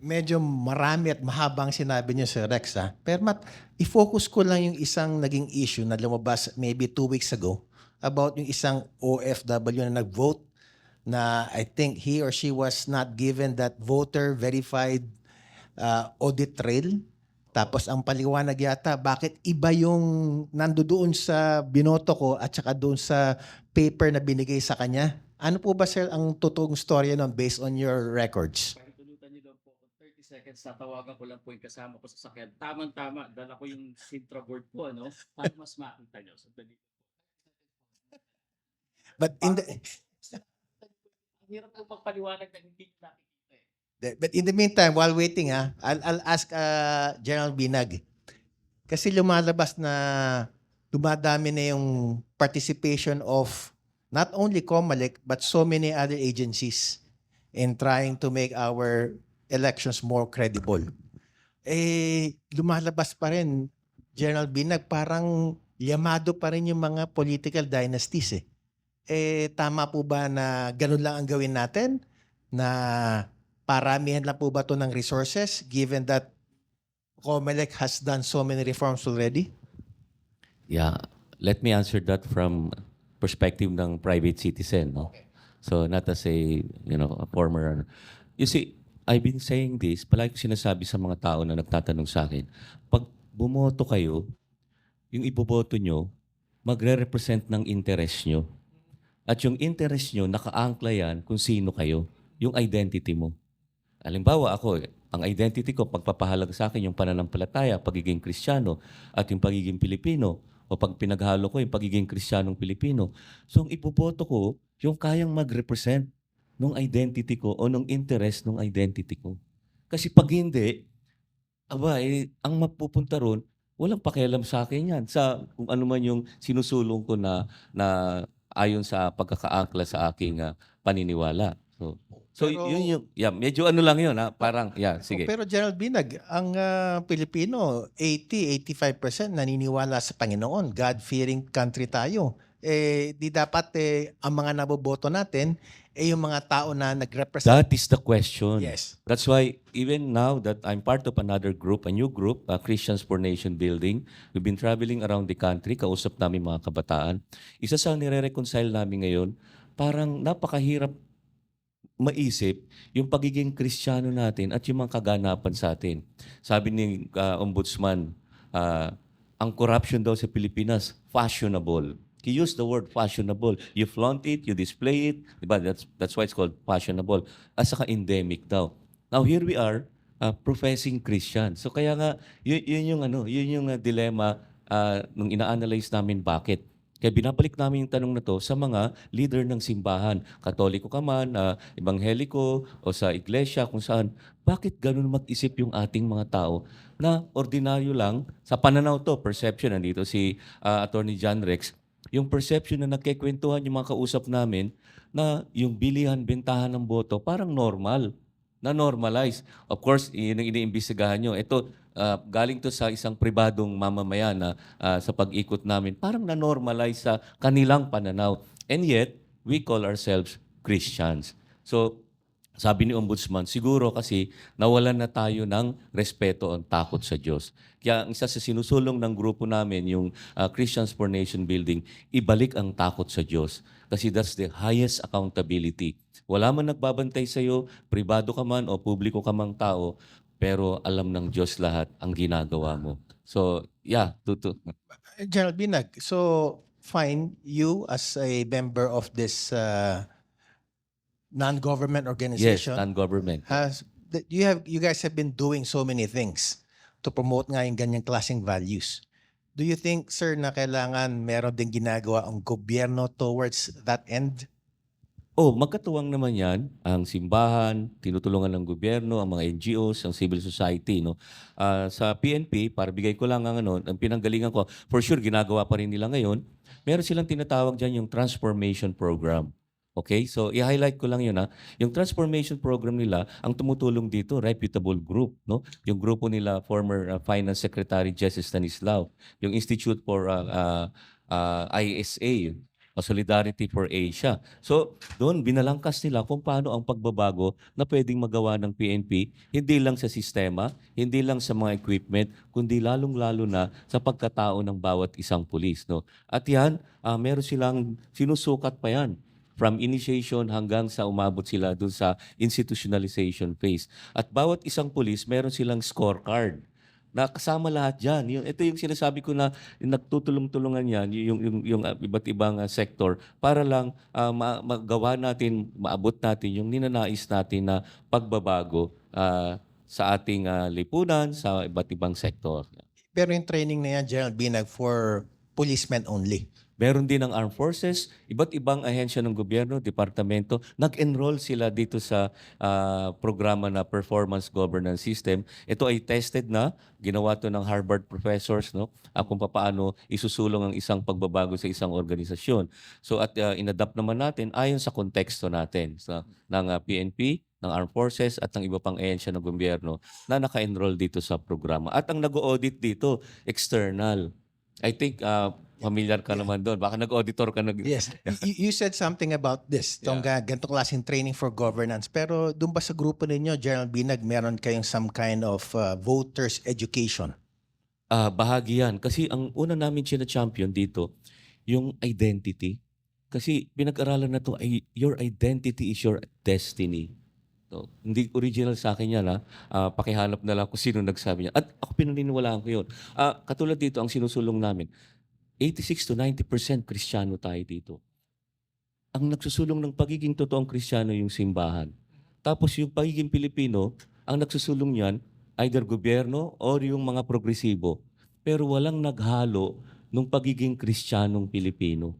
medyo marami at mahabang sinabi niyo Sir Rex ha. Pero Matt, i-focus ko lang yung isang naging issue na lumabas maybe two weeks ago about yung isang OFW na nag-vote na I think he or she was not given that voter verified uh, audit trail. Tapos ang paliwanag yata, bakit iba yung nandoon sa binoto ko at saka doon sa paper na binigay sa kanya? Ano po ba sir ang totoong storya nun based on your records? Pakitulutan niyo lang po kung 30 seconds, tatawagan ko lang po yung kasama ko sa sakyan. Tamang-tama, dala ko yung Sintra board po, ano, para mas makita niyo. So, dali. But in the, Ang hirap po magpaliwanag na hindi nakikita eh. but in the meantime, while waiting ha, I'll, I'll ask uh, General Binag. Kasi lumalabas na dumadami na yung participation of not only COMELEC but so many other agencies in trying to make our elections more credible. Eh, lumalabas pa rin, General Binag, parang yamado pa rin yung mga political dynasties eh. Eh, tama po ba na ganun lang ang gawin natin? Na paramihan lang po ba to ng resources given that COMELEC has done so many reforms already? Yeah, let me answer that from perspective ng private citizen, no? So not as a, you know, a former You see, I've been saying this, palagi ko sinasabi sa mga tao na nagtatanong sa akin, pag bumoto kayo, yung iboboto nyo, magre-represent ng interest nyo. At yung interest nyo, nakaangkla yan kung sino kayo, yung identity mo. Halimbawa ako, ang identity ko, pagpapahalaga sa akin yung pananampalataya, pagiging Kristiyano, at yung pagiging Pilipino, o pag pinaghalo ko yung pagiging Kristiyanong Pilipino. So, ang ipoboto ko, yung kayang mag-represent nung identity ko o nung interest nung identity ko. Kasi pag hindi, aba, eh, ang mapupunta ron, walang pakialam sa akin yan. Sa kung ano man yung sinusulong ko na, na ayon sa pagkakaangkla sa aking ah, paniniwala. So, so Pero- yun yung, yeah, medyo ano lang yun, ha? parang, yeah, sige. Pero General Binag, ang ah, Pilipino, 80-85% naniniwala sa Panginoon. God-fearing country tayo. Eh, di dapat eh, ang mga naboboto natin, eh yung mga tao na nag-represent. That is the question. yes. That's why even now that I'm part of another group, a new group, uh, Christians for Nation Building, we've been traveling around the country, kausap namin mga kabataan. Isa sa nire-reconcile namin ngayon, parang napakahirap maisip yung pagiging kristyano natin at yung mga kaganapan sa atin. Sabi ni uh, Ombudsman, uh, ang corruption daw sa Pilipinas, fashionable. He used the word fashionable. You flaunt it, you display it, diba? That's, that's why it's called fashionable. At saka endemic daw. Now here we are, uh, professing Christian. So kaya nga, yun, yun yung, ano, yun yung uh, dilemma uh, nung ina-analyze namin bakit. Kaya binabalik namin yung tanong na to sa mga leader ng simbahan. Katoliko ka man, uh, ebangheliko, o sa iglesia, kung saan. Bakit ganun mag-isip yung ating mga tao na ordinaryo lang, sa pananaw to, perception, nandito si uh, Attorney John Rex, yung perception na nagkikwentuhan yung mga kausap namin na yung bilihan, bentahan ng boto, parang normal na normalize. Of course, yun ang iniimbestigahan nyo. Ito, ah, galing to sa isang pribadong mamamayan na ah, sa pag-ikot namin, parang na-normalize sa kanilang pananaw. And yet, we call ourselves Christians. So, sabi ni Ombudsman, siguro kasi nawalan na tayo ng respeto at takot sa Diyos. Kaya ang isa sa sinusulong ng grupo namin, yung ah, Christians for Nation Building, ibalik ang takot sa Diyos. Kasi that's the highest accountability. Wala man nagbabantay sa iyo, pribado ka man o publiko ka mang tao, pero alam ng Diyos lahat ang ginagawa mo. So, yeah, tuto. General Binag, so fine, you as a member of this uh, non-government Yes, organization non-government. has that you have you guys have been doing so many things to promote nga yung ganyang klaseng values. Do you think, sir, na kailangan meron din ginagawa ang gobyerno towards that end? Oh, magkatuwang naman yan, ang simbahan, tinutulungan ng gobyerno, ang mga NGOs, ang civil society. No? Ah, sa PNP, para bigay ko lang ang, ano, ang pinanggalingan ko, for sure, ginagawa pa rin nila ngayon, meron silang tinatawag dyan yung transformation program. Okay? So, i-highlight ko lang yun ha. Yung transformation program nila, ang tumutulong dito, reputable group. No? Yung grupo nila, former uh, Finance Secretary Jesse Stanislao. Yung Institute for uh, uh, uh, ISA, o Solidarity for Asia. So, doon binalangkas nila kung paano ang pagbabago na pwedeng magawa ng PNP, hindi lang sa sistema, hindi lang sa mga equipment, kundi lalong-lalo na sa pagkatao ng bawat isang pulis. No? At yan, ah, meron silang sinusukat pa yan from initiation hanggang sa umabot sila dun sa institutionalization phase. At bawat isang pulis, meron silang scorecard na kasama lahat dyan. Yung, ito yung sinasabi ko na nagtutulong-tulungan yan, yung, yung, yung uh, iba't ibang uh, sector, para lang uh, ma- magawa natin, maabot natin yung ninanais natin na pagbabago uh, sa ating uh, lipunan, sa iba't ibang sektor. Pero yung training na yan, General Binag, for policemen only. Meron din ng armed forces, iba't ibang ahensya ng gobyerno, departamento, nag-enroll sila dito sa ah, programa na Performance Governance System. Ito ay tested na, ginawa to ng Harvard professors, no? Ah, kung paano isusulong ang isang pagbabago sa isang organisasyon. So at ah, inadapt naman natin ayon sa konteksto natin sa ng ah, PNP, ng armed forces at ng iba pang ahensya ng gobyerno na naka-enroll dito sa programa. At ang nag-audit dito, external. I think ah, familiar ka naman doon. Baka nag-auditor ka. Nag- Yes. you, you said something about this, itong yeah. ganito klaseng training for governance. Pero doon ba sa grupo ninyo, General Binag, meron kayong some kind of uh, voters education? Ah, bahagi yan. Kasi ang una namin siya na champion dito, yung identity. Kasi pinag-aralan na to, ay your identity is your destiny. So, hindi original sa akin yan, ha? Ah, pakihanap na lang kung sino nagsabi niya. At ako pinaniniwalaan ko yun. Ah, katulad dito, ang sinusulong namin, 86 to 90% Kristiyano tayo dito. Ang nagsusulong ng pagiging totoong Kristiyano yung simbahan. Tapos yung pagiging Pilipino, ang nagsusulong yan, either gobyerno or yung mga progresibo. Pero walang naghalo nung pagiging Kristiyanong Pilipino.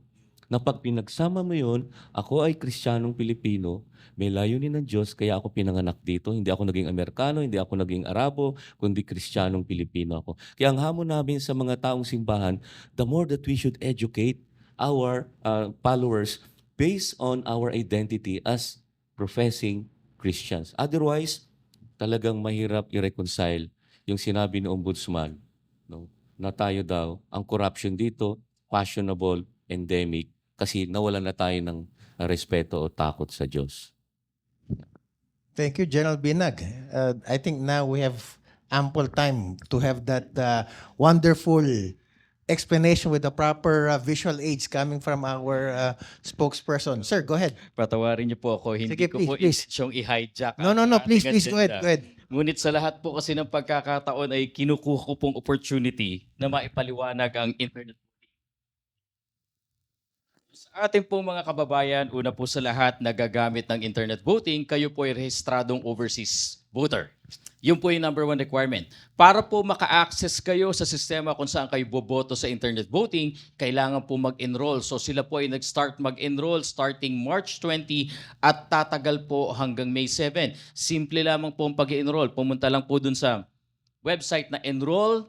Na pag pinagsama mo yun, ako ay Kristiyanong Pilipino, may layunin ng Diyos, kaya ako pinanganak dito. Hindi ako naging Amerikano, hindi ako naging Arabo, kundi Kristiyanong Pilipino ako. Kaya ang hamon namin sa mga taong simbahan, the more that we should educate our uh, followers based on our identity as professing Christians. Otherwise, talagang mahirap i-reconcile yung sinabi ni Ombudsman no, na tayo daw, ang corruption dito, fashionable, endemic, kasi nawalan na tayo ng respeto o takot sa Diyos. Thank you, General Binag. Uh, I think now we have ample time to have that uh, wonderful explanation with the proper uh, visual aids coming from our uh, spokesperson. Sir, go ahead. Patawarin niyo po ako, hindi Sige, ko please, po please. intensyong i-hijack. No, no, no. Please, please, go ahead. Go ahead. Ngunit sa lahat po kasi ng pagkakataon ay kinukuha ko pong opportunity na maipaliwanag ang internet sa ating pong mga kababayan, una po sa lahat, nagagamit ng internet voting, kayo po ay rehistradong overseas voter. Yun po yung number one requirement. Para po maka-access kayo sa sistema kung saan kayo boboto sa internet voting, kailangan po mag-enroll. So sila po ay nag-start mag-enroll starting March 20 at tatagal po hanggang May 7. Simple lamang po ang pag-enroll. Pumunta lang po dun sa website na enroll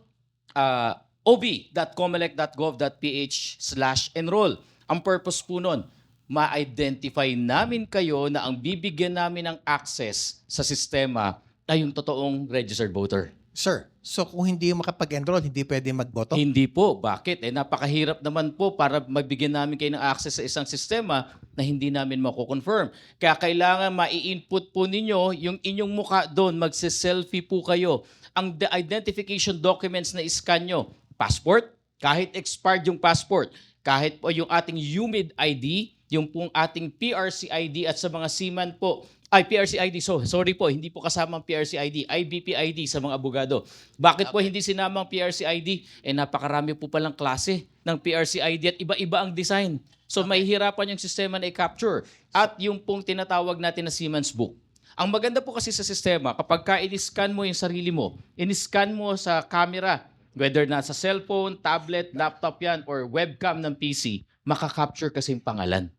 uh, ob.comelec.gov.ph slash enroll. Ang purpose po nun, ma-identify namin kayo na ang bibigyan namin ng access sa sistema ay yung totoong registered voter. Sir, so kung hindi makapag-enroll, hindi pwede magboto? Hindi po. Bakit? Eh, napakahirap naman po para magbigyan namin kayo ng access sa isang sistema na hindi namin mako-confirm. Kaya kailangan ma-input po ninyo yung inyong mukha doon. Magse-selfie po kayo. Ang the identification documents na iscan nyo, passport, kahit expired yung passport, kahit po yung ating humid ID, yung pong ating PRC ID at sa mga seaman po, ay PRC ID, so sorry po, hindi po kasama ang PRC ID, IBP ID sa mga abogado. Bakit po hindi sinama ang PRC ID? Eh napakarami po palang klase ng PRC ID at iba-iba ang design. So may hirapan yung sistema na i-capture. At yung pong tinatawag natin na Siemens Book. Ang maganda po kasi sa sistema, kapag ka in-scan mo yung sarili mo, in-scan mo sa camera, whether nasa cellphone, tablet, laptop yan, or webcam ng PC, makakapture kasi yung pangalan.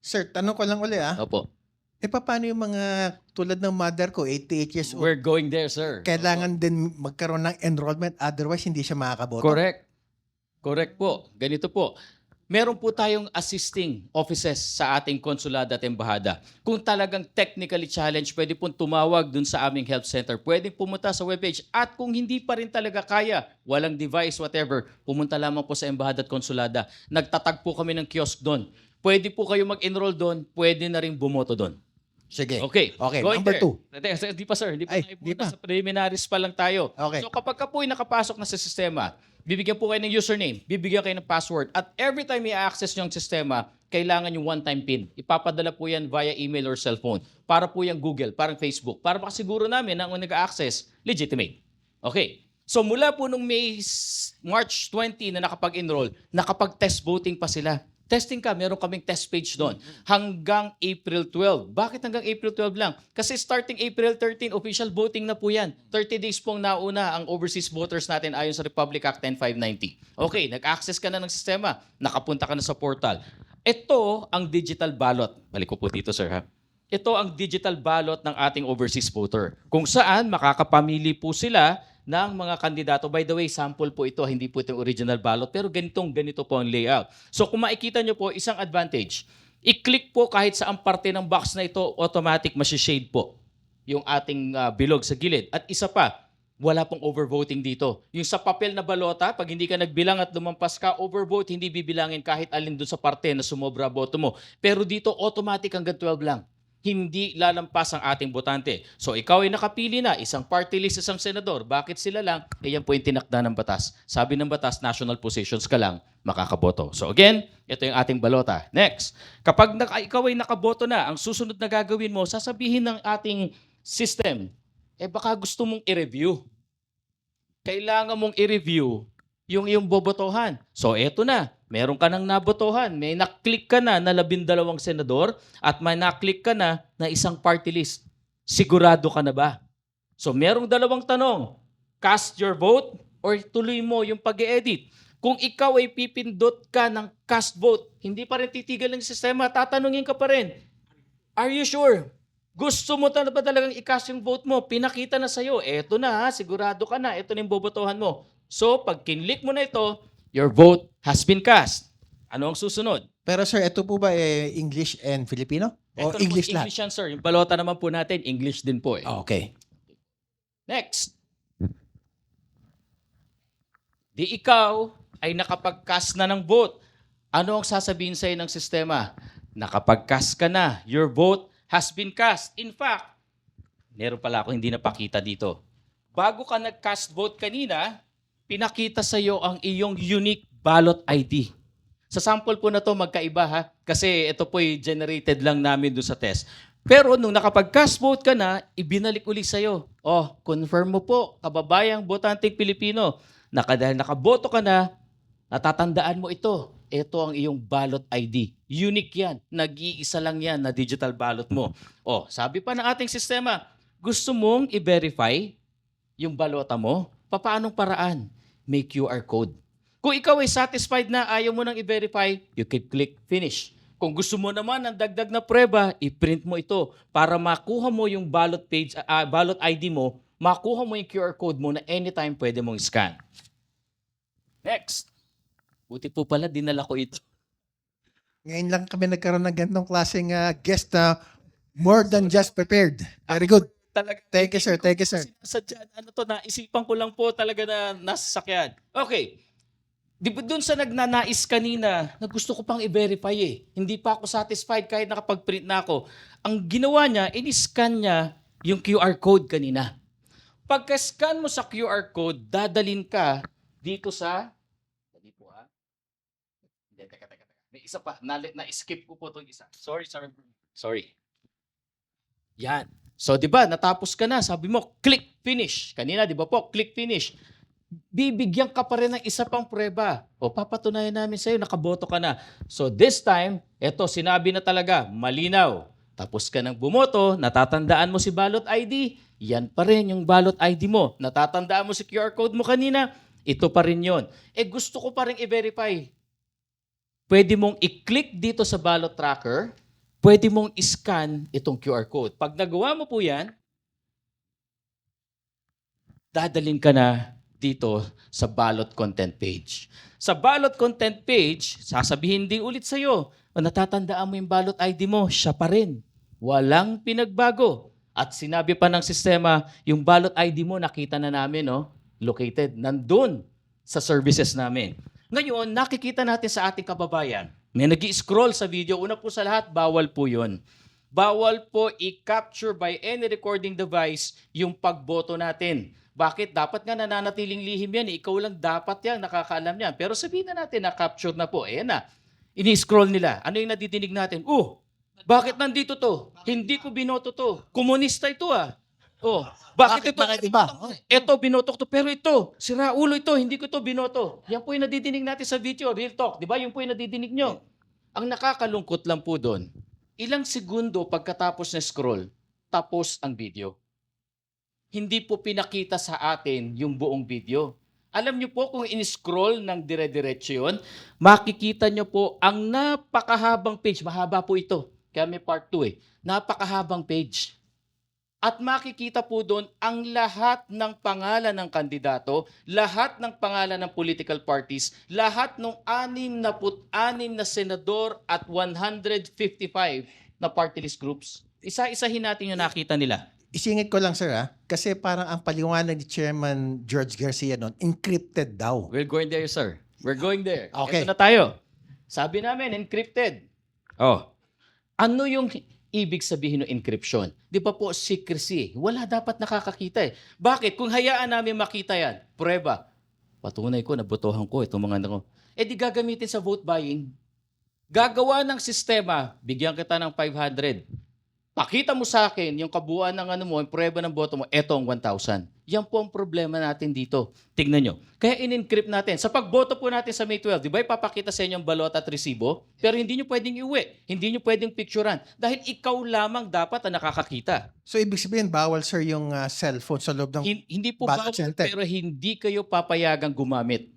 Sir, tanong ko lang uli ah. Opo. Eh paano yung mga tulad ng mother ko, 88 years old, We're going there, sir. kailangan din magkaroon ng enrollment otherwise hindi siya makakaboto? Correct. Correct po. Ganito po. Meron po tayong assisting offices sa ating konsulado at embahada. Kung talagang technically challenged, pwede pong tumawag dun sa aming help center. Pwede pumunta sa webpage. At kung hindi pa rin talaga kaya, walang device, whatever, pumunta lamang po sa embahada at konsulada. Nagtatag po kami ng kiosk doon. Pwede po kayo mag-enroll doon, pwede na rin bumoto doon. Sige. Okay. Okay, Going number there. two. Hindi, pa sir, hindi pa Ay, di pa. sa preliminaries pa lang tayo. Okay. So kapag ka po ay nakapasok na sa sistema, bibigyan po kayo ng username, bibigyan kayo ng password, at every time i-access nyo ang sistema, kailangan yung one-time PIN. Ipapadala po yan via email or cellphone. Para po yung Google, parang Facebook. Para makasiguro namin na ang nag-access, legitimate. Okay. So mula po nung May, March 20 na nakapag-enroll, nakapag-test voting pa sila. Testing ka, meron kaming test page doon. Hanggang April 12. Bakit hanggang April 12 lang? Kasi starting April 13, official voting na po yan. 30 days pong nauna ang overseas voters natin ayon sa Republic Act 10590. Okay, nag-access ka na ng sistema. Nakapunta ka na sa portal. Ito ang digital ballot. Balik ko po dito, sir, ha? Ito ang digital ballot ng ating overseas voter. Kung saan makakapamili po sila ng mga kandidato. By the way, sample po ito, hindi po ito yung original ballot, pero ganitong ganito po ang layout. So kung makikita nyo po, isang advantage, i-click po kahit sa ang parte ng box na ito, automatic shade po yung ating ah, bilog sa gilid. At isa pa, wala pong overvoting dito. Yung sa papel na balota, pag hindi ka nagbilang at lumampas ka, overvote, hindi bibilangin kahit alin doon sa parte na sumobra boto mo. Pero dito, automatic hanggang 12 lang. Hindi lalampas ang ating botante. So ikaw ay nakapili na, isang party list, isang senador. Bakit sila lang? Eh yan po yung tinakda ng batas. Sabi ng batas, national positions ka lang, makakaboto. So again, ito yung ating balota. Next, kapag naka, ikaw ay nakaboto na, ang susunod na gagawin mo, sasabihin ng ating system, eh baka gusto mong i-review. Kailangan mong i-review yung iyong bobotohan. So eto na, meron ka nang nabotohan. May naklik ka na na labindalawang senador at may naklik ka na na isang party list. Sigurado ka na ba? So merong dalawang tanong. Cast your vote or tuloy mo yung pag edit Kung ikaw ay pipindot ka ng cast vote, hindi pa rin titigil ng sistema, tatanungin ka pa rin. Are you sure? Gusto mo talaga ba talagang i-cast yung vote mo? Pinakita na sa'yo. Eto na ha, sigurado ka na. Eto na yung bobotohan mo. So, pag kinlik mo na ito, your vote has been cast. Ano ang susunod? Pero sir, ito po ba eh, English and Filipino? O Ito English naman, lahat? English yan, sir. Yung balota naman po natin, English din po eh. Ah, Okay. Next. Di ikaw ay nakapag-cast na ng vote. Ano ang sasabihin sa'yo ng sistema? Nakapag-cast ka na. Your vote has been cast. In fact, meron pala ako hindi napakita dito. Bago ka nag-cast vote kanina, pinakita sa'yo ang iyong unique ballot ID. Sa sample po na to magkaiba ha, kasi ito po generated lang namin doon sa test. Pero nung nakapag-cast vote ka na, ibinalik uli sa'yo. Oh, confirm mo po, kababayang botanteng Pilipino, na dahil nakaboto ka na, natatandaan mo ito. Ito ang iyong ballot ID. Unique yan. Nag-iisa lang yan na digital ballot mo. Oh, sabi pa ng ating sistema, gusto mong i-verify yung balota mo? Papaanong paraan? May QR code. Kung ikaw ay satisfied na ayaw mo nang i-verify, you can click finish. Kung gusto mo naman ng dagdag na prueba, i-print mo ito para makuha mo yung ballot page, ah, ballot ID mo, makuha mo yung QR code mo na anytime pwede mong scan. Next. Buti po pala, dinala ko ito. Ngayon lang kami nagkaroon ng ganitong klaseng ah, guest na more than just prepared. Very good. Talaga. Thank you, sir. Thank you, sir. Sadya, ano to, naisipan ko lang po talaga na nasa sakyan. Okay. Di ba dun sa nagnanais kanina, na gusto ko pang i-verify eh. Hindi pa ako satisfied kahit nakapag-print na ako. Ang ginawa niya, in-scan niya yung QR code kanina. Pagka-scan mo sa QR code, dadalin ka dito sa... Dali po ha. Hindi, teka, teka, teka. May isa pa. Na, na-skip ko po itong isa. Sorry, sorry. Sorry. Yan. So, di ba, natapos ka na, sabi mo, click finish. Kanina, di ba po, click finish. Bibigyan ka pa rin ng isa pang prueba. O, papatunayan namin sa'yo, nakaboto ka na. So, this time, eto, sinabi na talaga, malinaw. Tapos ka nang bumoto, natatandaan mo si ballot ID, yan pa rin yung ballot ID mo. Natatandaan mo si QR code mo kanina, ito pa rin yon. Eh, gusto ko pa rin i-verify. Pwede mong i-click dito sa ballot tracker, pwede mong i-scan itong QR code. Pag nagawa mo po yan, dadalhin ka na dito sa ballot content page. Sa ballot content page, sasabihin din ulit sa'yo, o natatandaan mo yung ballot ID mo, siya pa rin. Walang pinagbago. At sinabi pa ng sistema, yung ballot ID mo, nakita na namin, no? located, nandun sa services namin. Ngayon, nakikita natin sa ating kababayan, may nag scroll sa video, una po sa lahat, bawal po yun. Bawal po i-capture by any recording device yung pagboto natin. Bakit? Dapat nga nananatiling lihim yan. Ikaw lang dapat yan, nakakaalam yan. Pero sabihin na natin na capture na po. Ayan na. Ini-scroll nila. Ano yung nadidinig natin? Oh, bakit nandito to? Hindi ko binoto to. Komunista ito ah. Oh, bakit, ito? Bakit iba? Oh. Ito, binoto ko to. Pero ito, si Raulo ito, hindi ko to binoto. Yan po yung nadidinig natin sa video, real talk. Di ba? Yung po yung nadidinig nyo. Ang nakakalungkot lang po doon, ilang segundo pagkatapos na scroll, tapos ang video. Hindi po pinakita sa atin yung buong video. Alam niyo po kung in-scroll ng dire-diretso yun, makikita niyo po ang napakahabang page. Mahaba po ito. Kaya may part 2 eh. Napakahabang page. At makikita po doon ang lahat ng pangalan ng kandidato, lahat ng pangalan ng political parties, lahat ng 66 na senador at 155 na party list groups. Isa-isahin natin yung nakita nila. Isingit ko lang sir ha, kasi parang ang paliwanag ni Chairman George Garcia noon, encrypted daw. We're going there, sir. We're going there. Okay. Ito na tayo. Sabi namin, encrypted. Oh. Ano yung ibig sabihin ng encryption? Di ba po secrecy? Wala dapat nakakakita eh. Bakit? Kung hayaan namin makita yan, prueba. Patunay ko, nabotohan ko itong mga ano. Eh di gagamitin sa vote buying. Gagawa ng sistema, bigyan kita ng 500. Pakita mo sa akin yung kabuuan ng ano mo, yung prueba ng boto mo, eto ang 1,000. Yan po ang problema natin dito. Tignan nyo. Kaya in-encrypt natin. Sa pagboto po natin sa May 12, di ba ipapakita sa inyo ang balot at resibo? Pero hindi nyo pwedeng iuwi. Hindi nyo pwedeng picturean. Dahil ikaw lamang dapat ang nakakakita. So ibig sabihin, bawal sir yung ah, cellphone sa loob ng... Hin- hindi po bawal, center. pero hindi kayo papayagang gumamit.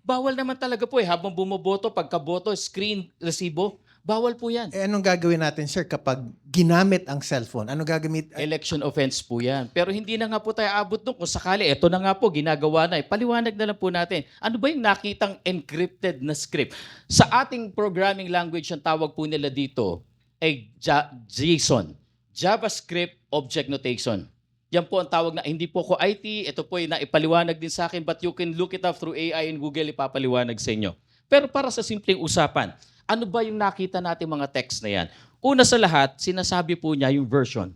Bawal naman talaga po eh. Habang bumoboto, pagkaboto, screen, resibo, bawal po yan. Eh, anong gagawin natin sir kapag ginamit ang cellphone? Anong gagamit? ay, Election offense po yan. Pero hindi na nga po tayo abot doon. Kung sakali, eto na nga po, ginagawa na. Eh. Paliwanag na lang po natin. Ano ba yung nakitang encrypted na script? Sa ating programming language, ang tawag po nila dito ay Ja- JSON. JavaScript Object Notation. Yan po ang tawag na, hindi po ko IT, ito po yung naipaliwanag din sa akin, but you can look it up through AI and Google, ipapaliwanag sa inyo. Pero para sa simpleng usapan, ano ba yung nakita natin mga text na yan? Una sa lahat, sinasabi po niya yung version.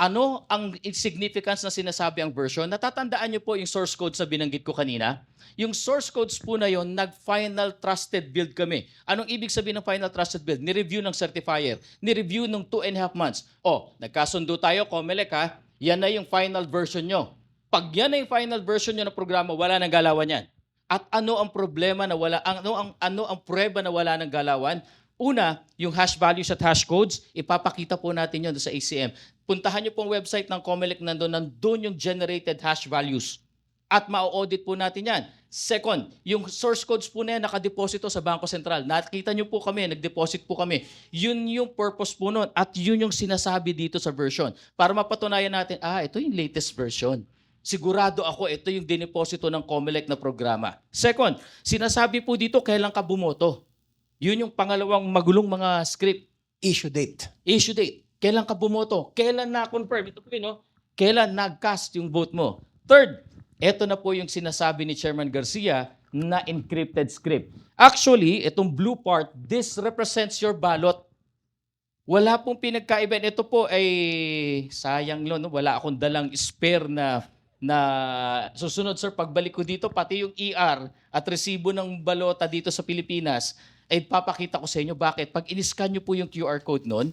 Ano ang significance na sinasabi ang version? Natatandaan niyo po yung source code sa binanggit ko kanina? Yung source codes po na yon, nag-final trusted build kami. Anong ibig sabihin ng final trusted build? Ni-review ng certifier. Ni-review ng two and a half months. O, nagkasundo tayo, Comelec ha, yan na yung final version nyo. Pag yan na yung final version nyo ng programa, wala nang galawan yan. At ano ang problema na wala, ang- ano ang, ano ang prueba na wala ng galawan? Una, yung hash values at hash codes, ipapakita po natin yun sa ACM. Puntahan niyo pong website ng Comelec, nandun, nandun yung generated hash values. At ma-audit po natin yan. Second, yung source codes po na yan nakadeposito sa Bangko Sentral. Nakita niyo po kami, nag-deposit po kami. Yun yung purpose po nun. At yun yung sinasabi dito sa version. Para mapatunayan natin, ah, ito yung latest version. Sigurado ako, ito yung dineposito ng Comelec na programa. Second, sinasabi po dito, kailan ka bumoto. Yun yung pangalawang magulong mga script. issue date. Issue date. Kailan ka bumoto? Kailan na-confirm? Ito po yun, no? Kailan nag-cast yung vote mo? Third, ito na po yung sinasabi ni Chairman Garcia na encrypted script. Actually, itong blue part, this represents your ballot. Wala pong pinagkaiba. Ito po ay sayang lo, no? wala akong dalang spare na na susunod sir pagbalik ko dito pati yung ER at resibo ng balota dito sa Pilipinas ay papakita ko sa inyo. Bakit? Pag in-scan nyo po yung QR code noon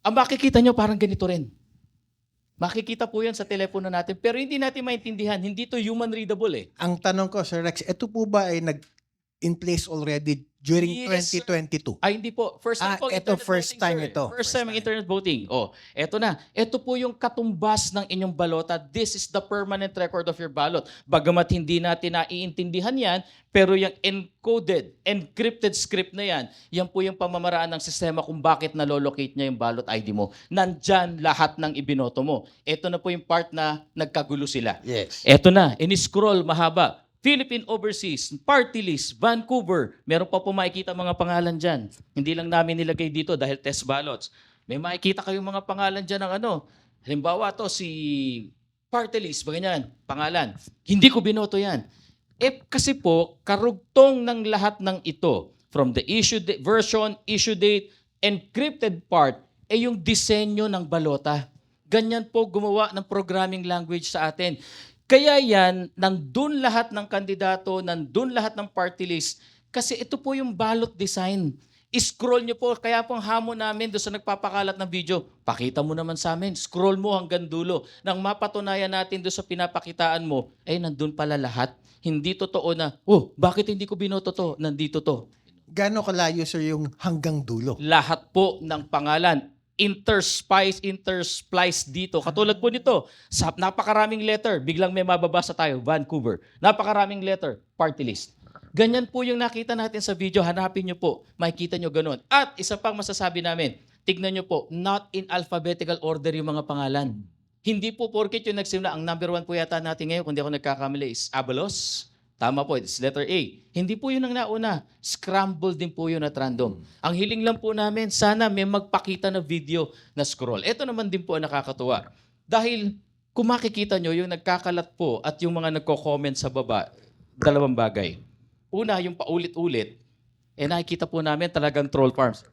ang makikita nyo parang ganito rin. Makikita po yan sa telepono natin. Pero hindi natin maintindihan. Hindi to human readable eh. Ang tanong ko, Sir Rex, ito po ba ay nag in place already during Yes, sir. 2022. Ay, hindi po. First time Ah, po ang eto, internet first voting, time sir. ito. First, First time ang time. internet voting. Oh, eto na. Eto po yung katumbas ng inyong balota. This is the permanent record of your ballot. Bagamat hindi natin naiintindihan yan, pero yung encoded, encrypted script na yan, yan po yung pamamaraan ng sistema kung bakit nalolocate niya yung ballot ID mo. Nandyan lahat ng ibinoto mo. Ito na po yung part na nagkagulo sila. Yes. Eto na, in-scroll mahaba. Philippine Overseas, Party List, Vancouver. Meron pa po makikita mga pangalan dyan. Hindi lang namin nilagay dito dahil test ballots. May makikita kayong mga pangalan dyan ng ano. Halimbawa to si Party List, ganyan, pangalan. Hindi ko binoto yan. Eh kasi po, karugtong ng lahat ng ito, from the issue da- version, issue date, encrypted part, eh yung disenyo ng balota. Ganyan po gumawa ng programming language sa atin. Kaya yan, nandun lahat ng kandidato, nandun lahat ng party list. Kasi ito po yung ballot design. I-scroll nyo po. Kaya po ang hamon namin doon sa nagpapakalat ng video, pakita mo naman sa amin. Scroll mo hanggang dulo. Nang mapatunayan natin doon sa pinapakitaan mo, eh nandun pala lahat. Hindi totoo na, oh, bakit hindi ko binoto to? Nandito to. Gano'ng kalayo sir yung hanggang dulo? Lahat po ng pangalan interspice, intersplice dito. Katulad po nito, sa napakaraming letter, biglang may mababasa tayo, Vancouver. Napakaraming letter, party list. Ganyan po yung nakita natin sa video. Hanapin nyo po. Makikita nyo ganun. At isa pang masasabi namin, tignan nyo po, not in alphabetical order yung mga pangalan. Hindi po porkit yung nagsimula. Ang number one po yata natin ngayon, kung di ako nagkakamali, is Abalos. Tama po, it's letter A. Hindi po yun ang nauna. Scramble din po yun at random. Ang hiling lang po namin, sana may magpakita na video na scroll. Ito naman din po ang nakakatuwa. Dahil kung makikita nyo, yung nagkakalat po at yung mga nagko-comment sa baba, dalawang bagay. Una, yung paulit-ulit, eh nakikita po namin talagang troll farms.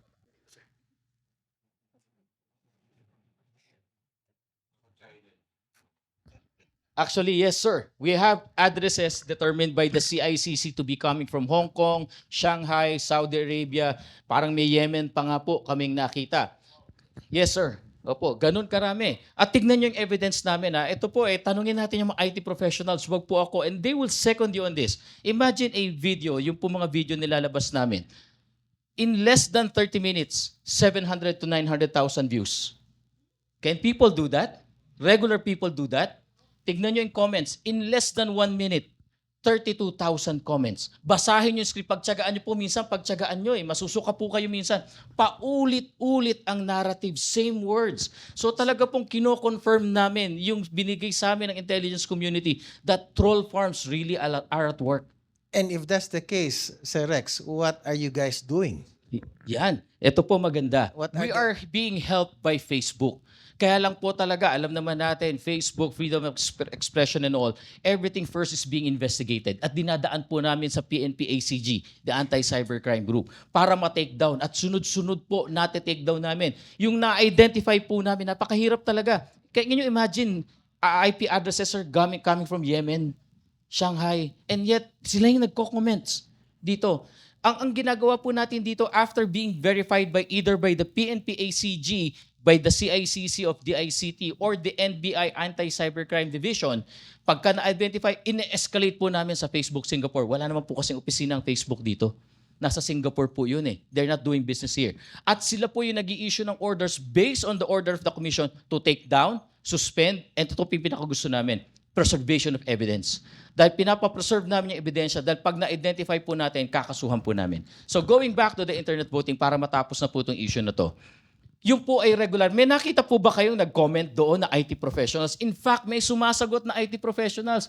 Actually, yes, sir. We have addresses determined by the CICC to be coming from Hong Kong, Shanghai, Saudi Arabia. Parang may Yemen pa nga po kaming nakita. Yes, sir. Opo, ganun karami. At tignan nyo yung evidence namin ha. Ito po eh, tanungin natin yung mga IT professionals. Wag po ako. And they will second you on this. Imagine a video, yung po mga video nilalabas namin. In less than 30 minutes, 700 to 900,000 views. Can people do that? Regular people do that? Tignan nyo yung comments. In less than one minute, 32,000 comments. Basahin nyo yung script. Pagtsagaan nyo po minsan, pagtsagaan nyo eh. Masusuka po kayo minsan. Paulit-ulit ang narrative. Same words. So talaga pong kino-confirm namin yung binigay sa amin ng intelligence community that troll farms really are at work. And if that's the case, Sir Rex, what are you guys doing? Yan. Ito po maganda. What are We the- are being helped by Facebook. Kaya lang po talaga, alam naman natin, Facebook, freedom of exp- expression and all, everything first is being investigated. At dinadaan po namin sa PNP-ACG, the Anti-Cybercrime Group, para ma-take down. At sunod-sunod po nati-take down namin. Yung na-identify po namin, napakahirap talaga. Kaya nyo imagine, uh, IP addresses are coming, coming from Yemen, Shanghai, and yet sila yung nagko-comments dito. Ang, ang ginagawa po natin dito after being verified by either by the PNP-ACG, by the CICC of DICT, or the NBI Anti-Cybercrime Division, pagka na-identify, ine-escalate po namin sa Facebook Singapore. Wala naman po kasing opisina ang Facebook dito. Nasa Singapore po yun eh. They're not doing business here. At sila po yung nag issue ng orders based on the order of the Commission to take down, suspend, and ito po yung pinakagusto namin, preservation of evidence. Dahil pinapapreserve namin yung ebidensya dahil pag na-identify po natin, kakasuhan po namin. So going back to the internet voting para matapos na po itong issue na to. Yung po ay regular. May nakita po ba kayong nag-comment doon na IT professionals? In fact, may sumasagot na IT professionals.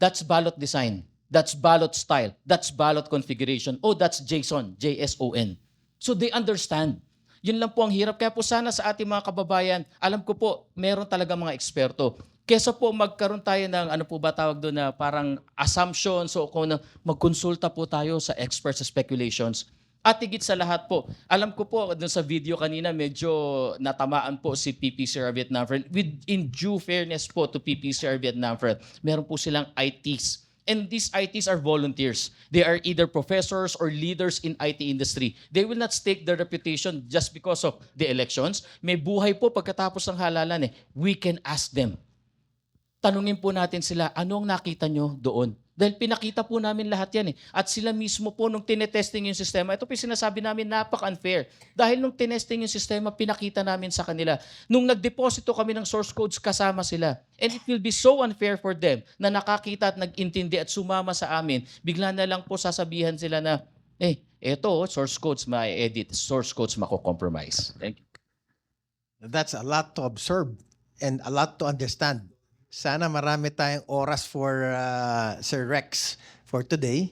That's ballot design. That's ballot style. That's ballot configuration. Oh, that's JSON. J-S-O-N. So they understand. Yun lang po ang hirap. Kaya po sana sa ating mga kababayan, alam ko po, meron talaga mga eksperto. Kesa po magkaroon tayo ng ano po ba tawag doon na parang assumption. So kung na magkonsulta po tayo sa experts sa speculations. At higit sa lahat po, alam ko po doon sa video kanina medyo natamaan po si PPCR Vietnam Friend. With in due fairness po to PPCR Vietnam Friend, meron po silang ITs. And these ITs are volunteers. They are either professors or leaders in IT industry. They will not stake their reputation just because of the elections. May buhay po pagkatapos ng halalan eh. We can ask them. Tanungin po natin sila, ano ang nakita nyo doon? Dahil pinakita po namin lahat yan eh. At sila mismo po nung tinetesting yung sistema, ito po yung sinasabi namin napaka-unfair. Dahil nung tinesting yung sistema, pinakita namin sa kanila. Nung nagdeposito kami ng source codes, kasama sila. And it will be so unfair for them na nakakita at nag-intindi at sumama sa amin. Bigla na lang po sasabihan sila na, eh, eto, source codes ma-edit, source codes mako-compromise. Thank you. That's a lot to observe and a lot to understand. Sana marami tayong oras for uh, Sir Rex for today.